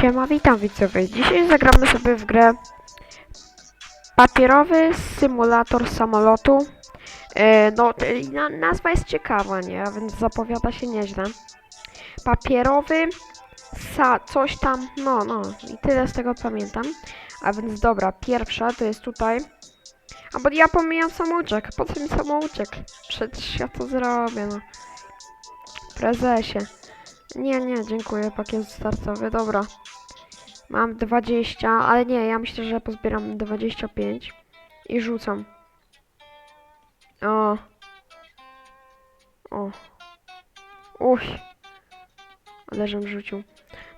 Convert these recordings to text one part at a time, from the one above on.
Siema, witam widzowie. Dzisiaj zagramy sobie w grę Papierowy symulator samolotu. E, no, na, nazwa jest ciekawa, nie? A więc zapowiada się nieźle. Papierowy sa coś tam, no, no. I tyle z tego pamiętam. A więc dobra, pierwsza to jest tutaj. A bo ja pomijam samouczek. Po co mi samouczek? Przecież ja to zrobię, no. Prezesie. Nie, nie, dziękuję, pakiet startowy, dobra. Mam 20, ale nie, ja myślę, że pozbieram 25 i rzucam. O. O. Uj. Ale żem rzucił.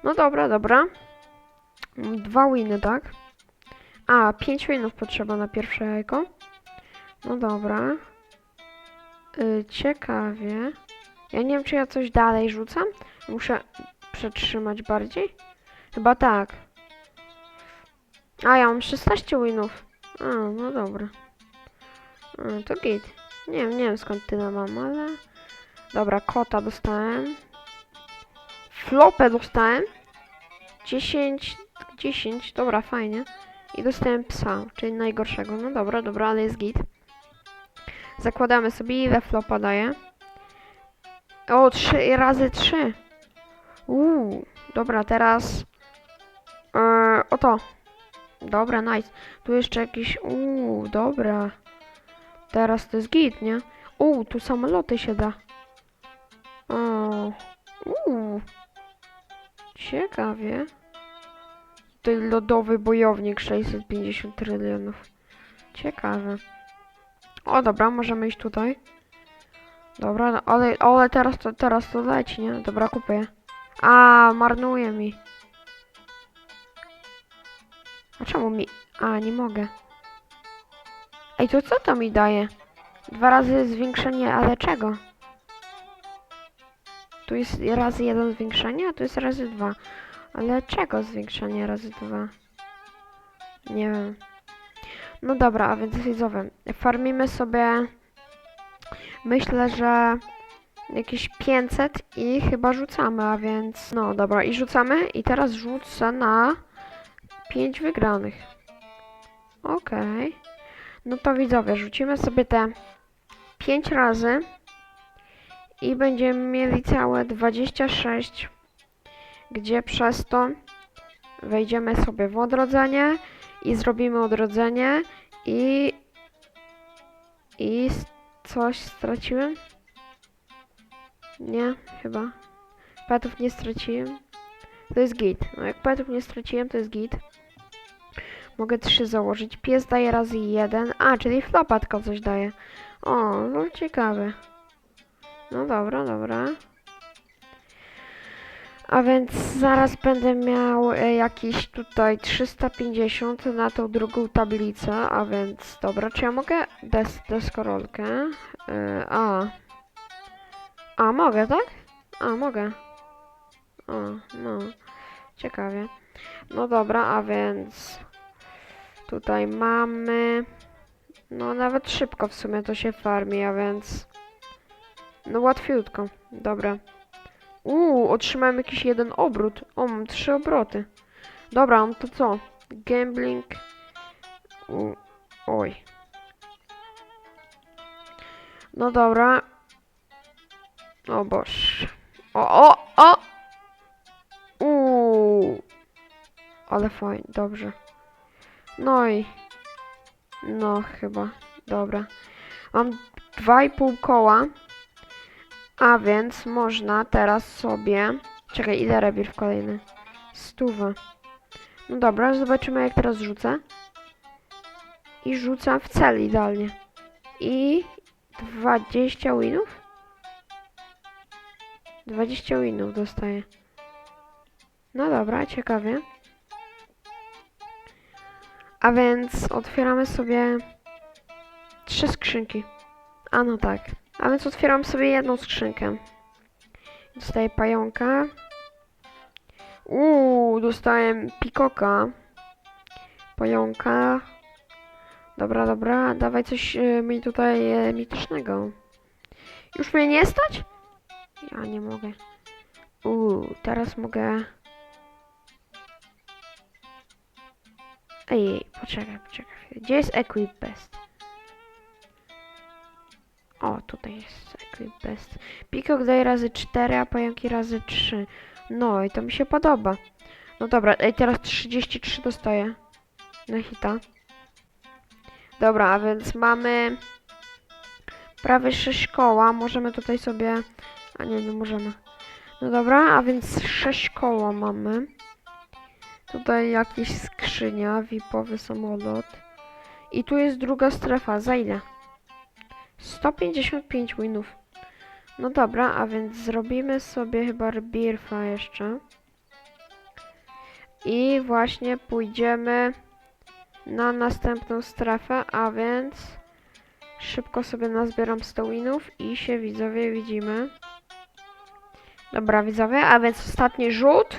No dobra, dobra. Dwa winy, tak? A, 5 winów potrzeba na pierwsze jajko. No dobra. Y, ciekawie. Ja nie wiem, czy ja coś dalej rzucam. Muszę przetrzymać bardziej. Chyba tak. A, ja mam 16 winów. A, no dobra. A, to git. Nie wiem, nie wiem skąd tyle mam, ale... Dobra, kota dostałem. Flopę dostałem. 10, 10, dobra, fajnie. I dostałem psa, czyli najgorszego. No dobra, dobra, ale jest git. Zakładamy sobie, ile flopa daje. O, 3 razy 3. Uuu, dobra, teraz... Eee, oto. Dobra, nice. Tu jeszcze jakiś... Uuu, dobra. Teraz to jest git, nie? Uuu, tu samoloty się da. O, uuu. Ciekawie. Tutaj lodowy bojownik 650 trylionów. Ciekawe. O, dobra, możemy iść tutaj. Dobra, no, ale, ale teraz to, teraz to leci, nie? Dobra, kupuję. A, marnuje mi. A czemu mi... A, nie mogę. Ej, to co to mi daje? Dwa razy zwiększenie, ale czego? Tu jest razy jeden zwiększenie, a tu jest razy dwa. Ale czego zwiększenie razy dwa? Nie wiem. No dobra, a więc widzowie, farmimy sobie... Myślę, że jakieś 500 i chyba rzucamy, a więc no dobra i rzucamy i teraz rzucę na 5 wygranych. Okej. No to widzowie, rzucimy sobie te 5 razy i będziemy mieli całe 26, gdzie przez to wejdziemy sobie w odrodzenie i zrobimy odrodzenie i i coś straciłem? Nie, chyba. Petów nie straciłem. To jest git. No jak petów nie straciłem, to jest git. Mogę trzy założyć. Pies daje razy jeden. A, czyli flopa coś daje. O, no ciekawe. No dobra, dobra. A więc zaraz będę miał e, jakieś tutaj 350 na tą drugą tablicę, a więc dobra, czy ja mogę des deskorolkę? E, a. A, mogę, tak? A, mogę. O, no. Ciekawie. No dobra, a więc tutaj mamy... No nawet szybko w sumie to się farmi, a więc... No łatwiutko. Dobra. Uuu, otrzymałem jakiś jeden obrót. O, mam trzy obroty. Dobra, no to co? Gambling. U, oj. No dobra. O boż. O, o, o! Uuu. Ale fajnie, dobrze. No i... No, chyba. Dobra. Mam dwa i pół koła. A więc można teraz sobie... Czekaj, ile rewir w kolejny? Stówę. No dobra, zobaczymy jak teraz rzucę. I rzucam w cel idealnie. I 20 winów? 20 winów dostaję. No dobra, ciekawie. A więc otwieramy sobie trzy skrzynki. A no tak. A więc otwieram sobie jedną skrzynkę. Dostaję pająka. Uuu, dostałem pikoka. Pająka. Dobra, dobra, dawaj coś e, mi tutaj e, mitycznego. Już mnie nie stać? Ja nie mogę. Uuu, teraz mogę Ej, poczekaj, poczekaj. Gdzie jest Equip Best? O, tutaj jest Equip Best. Peacock daje razy 4, a pająki razy 3. No i to mi się podoba. No dobra, ej, teraz 33 dostaję na hita. Dobra, a więc mamy prawie 6 koła. Możemy tutaj sobie... A nie, nie możemy. No dobra, a więc 6 koła mamy. Tutaj jakieś skrzynia, vipowy samolot. I tu jest druga strefa. Za ile? 155 winów. No dobra, a więc zrobimy sobie chyba rebirfa jeszcze. I właśnie pójdziemy na następną strefę, a więc szybko sobie nazbieram 100 winów i się widzowie widzimy. Dobra widzowie, a więc ostatni rzut.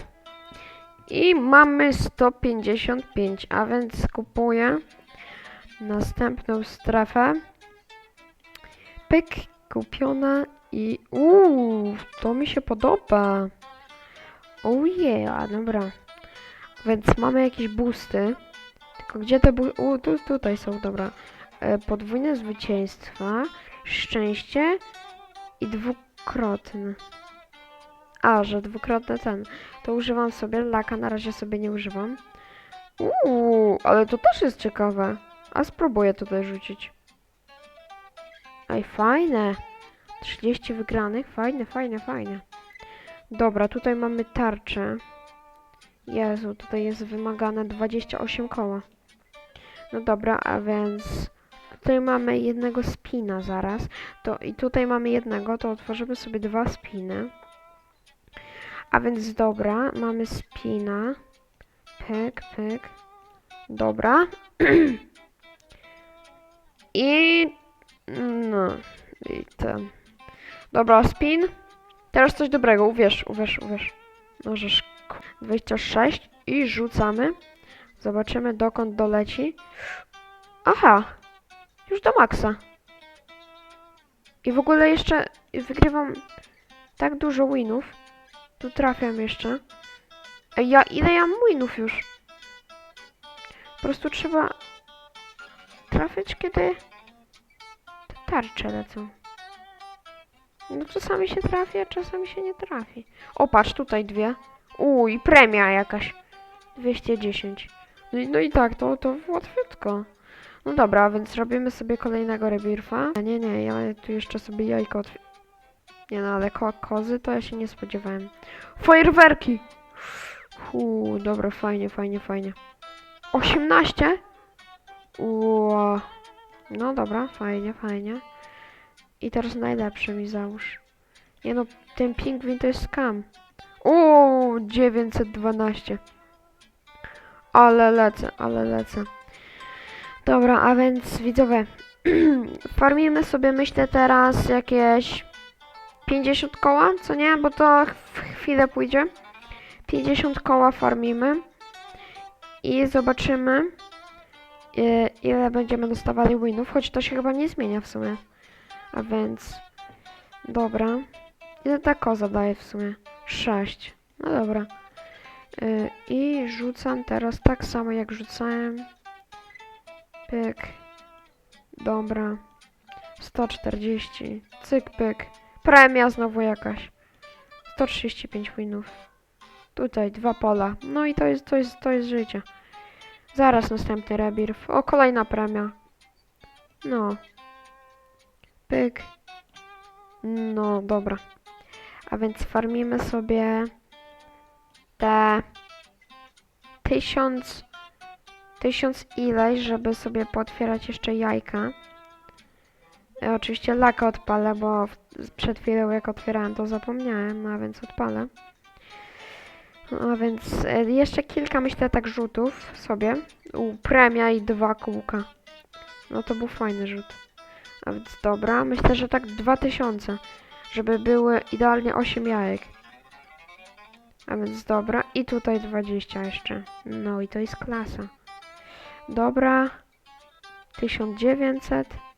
I mamy 155, a więc kupuję następną strefę. Pyk, kupiona i uuu, to mi się podoba. Oh yeah, dobra. Więc mamy jakieś boosty. Tylko gdzie te boosty? U, tu, tutaj są, dobra. E, podwójne zwycięstwa, szczęście i dwukrotne. A, że dwukrotne ten. To używam sobie, laka na razie sobie nie używam. Uuu, ale to też jest ciekawe. A spróbuję tutaj rzucić. Ej, fajne. 30 wygranych, fajne, fajne, fajne. Dobra, tutaj mamy tarczę. Jezu, tutaj jest wymagane 28 koła. No dobra, a więc tutaj mamy jednego spina zaraz. To i tutaj mamy jednego, to otworzymy sobie dwa spiny. A więc dobra, mamy spina. Pyk, pyk. Dobra. I no i ten. Dobra, spin. Teraz coś dobrego, uwierz, uwierz, uwierz. Możesz. ku- 26 i rzucamy. Zobaczymy dokąd doleci. Aha, już do maksa. I w ogóle jeszcze wygrywam tak dużo winów. Tu trafiam jeszcze. Ej, ja ile ja mam winów już? Po prostu trzeba trafić, kiedy te tarcze lecą. No czasami się trafi, a czasami się nie trafi. O, patrz, tutaj dwie. Uj, premia jakaś. 210. No i, no i tak, to, to łatwiutko. No dobra, więc robimy sobie kolejnego rebirfa. A nie, nie, ja tu jeszcze sobie jajko otw... Nie no, ale ko kozy to ja się nie spodziewałem. Fajerwerki! Uuu, dobra, fajnie, fajnie, fajnie. 18? Ło. No dobra, fajnie, fajnie. I teraz najlepszy mi załóż. Nie no, ten pingwin to jest skam. Uuu, 912. Ale lecę, ale lecę. Dobra, a więc widzowie, farmimy sobie myślę teraz jakieś 50 koła, co nie? Bo to w chwilę pójdzie. 50 koła farmimy i zobaczymy e, ile będziemy dostawali winów, choć to się chyba nie zmienia w sumie. A więc dobra. Ile ta koza daje w sumie? 6. No dobra. Y, I rzucam teraz tak samo jak rzucałem. Pyk. Dobra. 140. Cyk, pyk. Premia znowu jakaś. 135 winów. Tutaj dwa pola. No i to jest, to jest, to jest życie. Zaraz następny rebirth. O, kolejna premia. No. Pyk. No, dobra. A więc farmimy sobie te tysiąc, tysiąc ileś, żeby sobie potwierać jeszcze jajka. E, oczywiście laka odpalę, bo przed chwilą jak otwierałem to zapomniałem, a więc odpalę. A więc e, jeszcze kilka myślę tak rzutów sobie. U, premia i dwa kółka. No to był fajny rzut. A więc dobra, myślę, że tak 2000, żeby były idealnie 8 jajek. A więc dobra, i tutaj 20 jeszcze. No i to jest klasa. Dobra, 1900.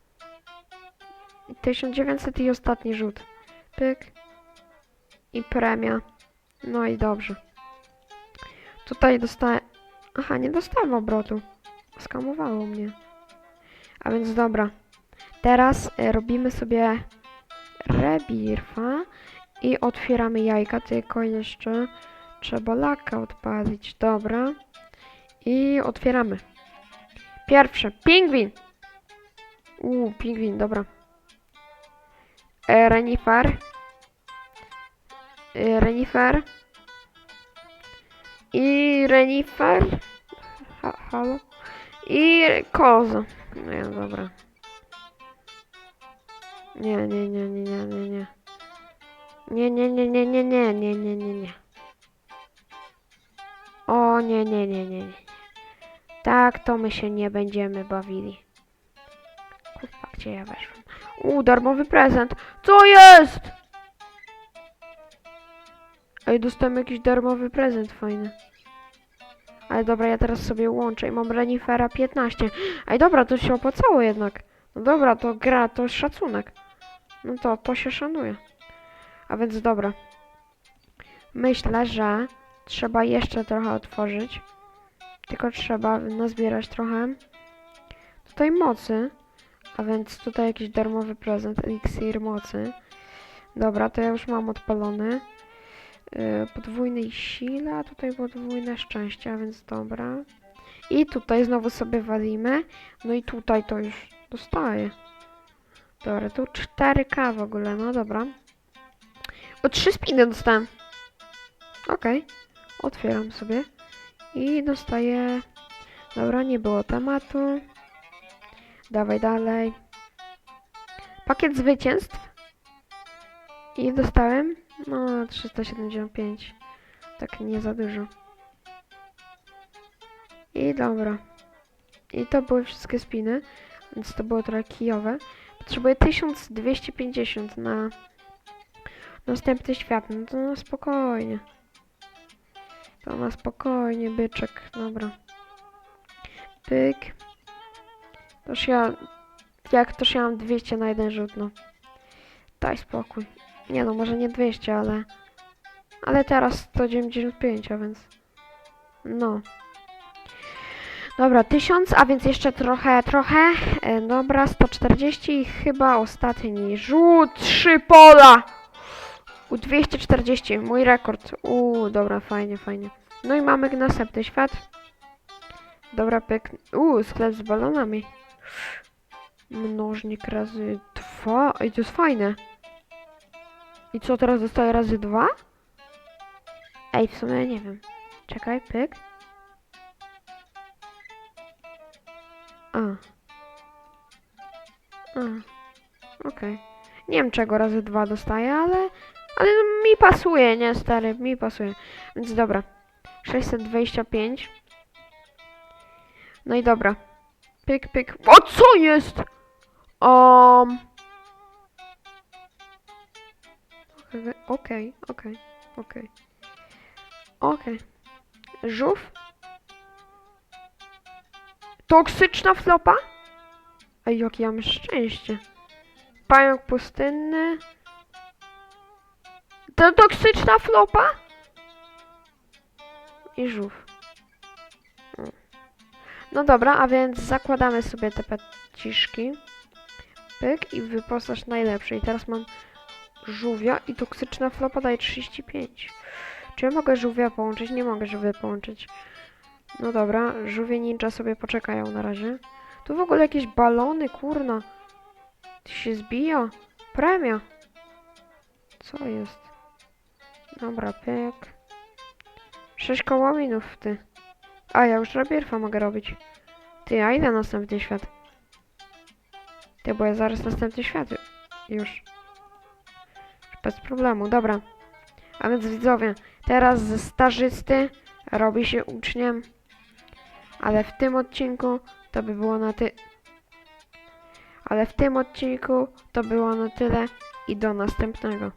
1900 i ostatni rzut. Pyk. I premia. No i dobrze. Tutaj dostałem... Aha, nie dostałem obrotu. Oskamowało mnie. A więc dobra. Teraz e, robimy sobie rebirfa i otwieramy jajka, tylko jeszcze trzeba laka odpalić. Dobra. I otwieramy. Pierwsze, pingwin. Uuu, pingwin, dobra. E, renifer. E, renifer. I renifer. Ha, halo. I koza. Nie, dobra. Nie, nie, nie, nie, nie, nie, nie. Nie, nie, nie, nie, nie, nie, nie, nie, nie, nie. O, nie, nie, nie, nie, nie. Tak, to my się nie będziemy bawili. Kurwa, gdzie ja weszłam? U, darmowy prezent. Co jest? Ej, dostałem jakiś darmowy prezent fajny. Ale dobra, ja teraz sobie łączę i mam Renifera 15. Ej, dobra, to się opłacało jednak. No dobra, to gra, to szacunek. No to, to się szanuje. A więc dobra. Myślę, że trzeba jeszcze trochę otworzyć. Tylko trzeba nazbierać trochę. Tutaj mocy. A więc tutaj jakiś darmowy prezent, eliksir mocy. Dobra, to ja już mam odpalony. Yy, podwójnej sile, a tutaj podwójne szczęście, a więc dobra. I tutaj znowu sobie walimy. No i tutaj to już dostaję. Dobra, tu 4K w ogóle, no dobra. O 3 spiny dostałem. Okej. Otwieram sobie. I dostaję... Dobra, nie było tematu. Dawaj dalej. Pakiet zwycięstw. I dostałem, no 375. Tak nie za dużo. I dobra. I to były wszystkie spiny, więc to było trochę kijowe. Potrzebuję 1250 na następny świat. No to na spokojnie. To na spokojnie, byczek. Dobra. Pyk. Toż ja... Jak toż ja mam 200 na jeden rzut, no. Daj spokój. Nie no, może nie 200, ale... Ale teraz 195, a więc... No. Dobra, 1000, a więc jeszcze trochę, trochę. E, dobra, 140 i chyba ostatni rzut. Trzy pola! U 240, mój rekord. U, dobra, fajnie, fajnie. No i mamy następny świat. Dobra, pyk. U, sklep z balonami. Mnożnik razy dwa. Ej, to jest fajne. I co, teraz dostaję razy dwa? Ej, w sumie nie wiem. Czekaj, pyk. A. A. Okej. Nie wiem czego razy dwa dostaję, ale... Ale mi pasuje, nie stary, mi pasuje. Więc dobra. 625. No i dobra. Pyk, pyk. O, co jest? Um... Okej, okej, okej. Okej. Żółw? Toksyczna flopa? Ej, jakie ja mam szczęście. Pająk pustynny. To toksyczna flopa? I żółw. No dobra, a więc zakładamy sobie te peciszki. Pyk i wyposaż najlepszy. I teraz mam żółwia i toksyczna flopa daje 35. Czy ja mogę żółwia połączyć? Nie mogę żółwia połączyć. No dobra, żółwie ninja sobie poczekają na razie. Tu w ogóle jakieś balony, kurna. To się zbija. Premia. Co jest? Dobra, pyk. 6 kołaminów, ty. A, ja już rabierfa mogę robić. Ty, a ile następny świat? Ty, bo ja zaraz następny świat ju- już. Bez problemu, dobra. A więc widzowie, teraz ze robi się uczniem. Ale w tym odcinku to by było na ty... Ale w tym odcinku to było na tyle i do następnego.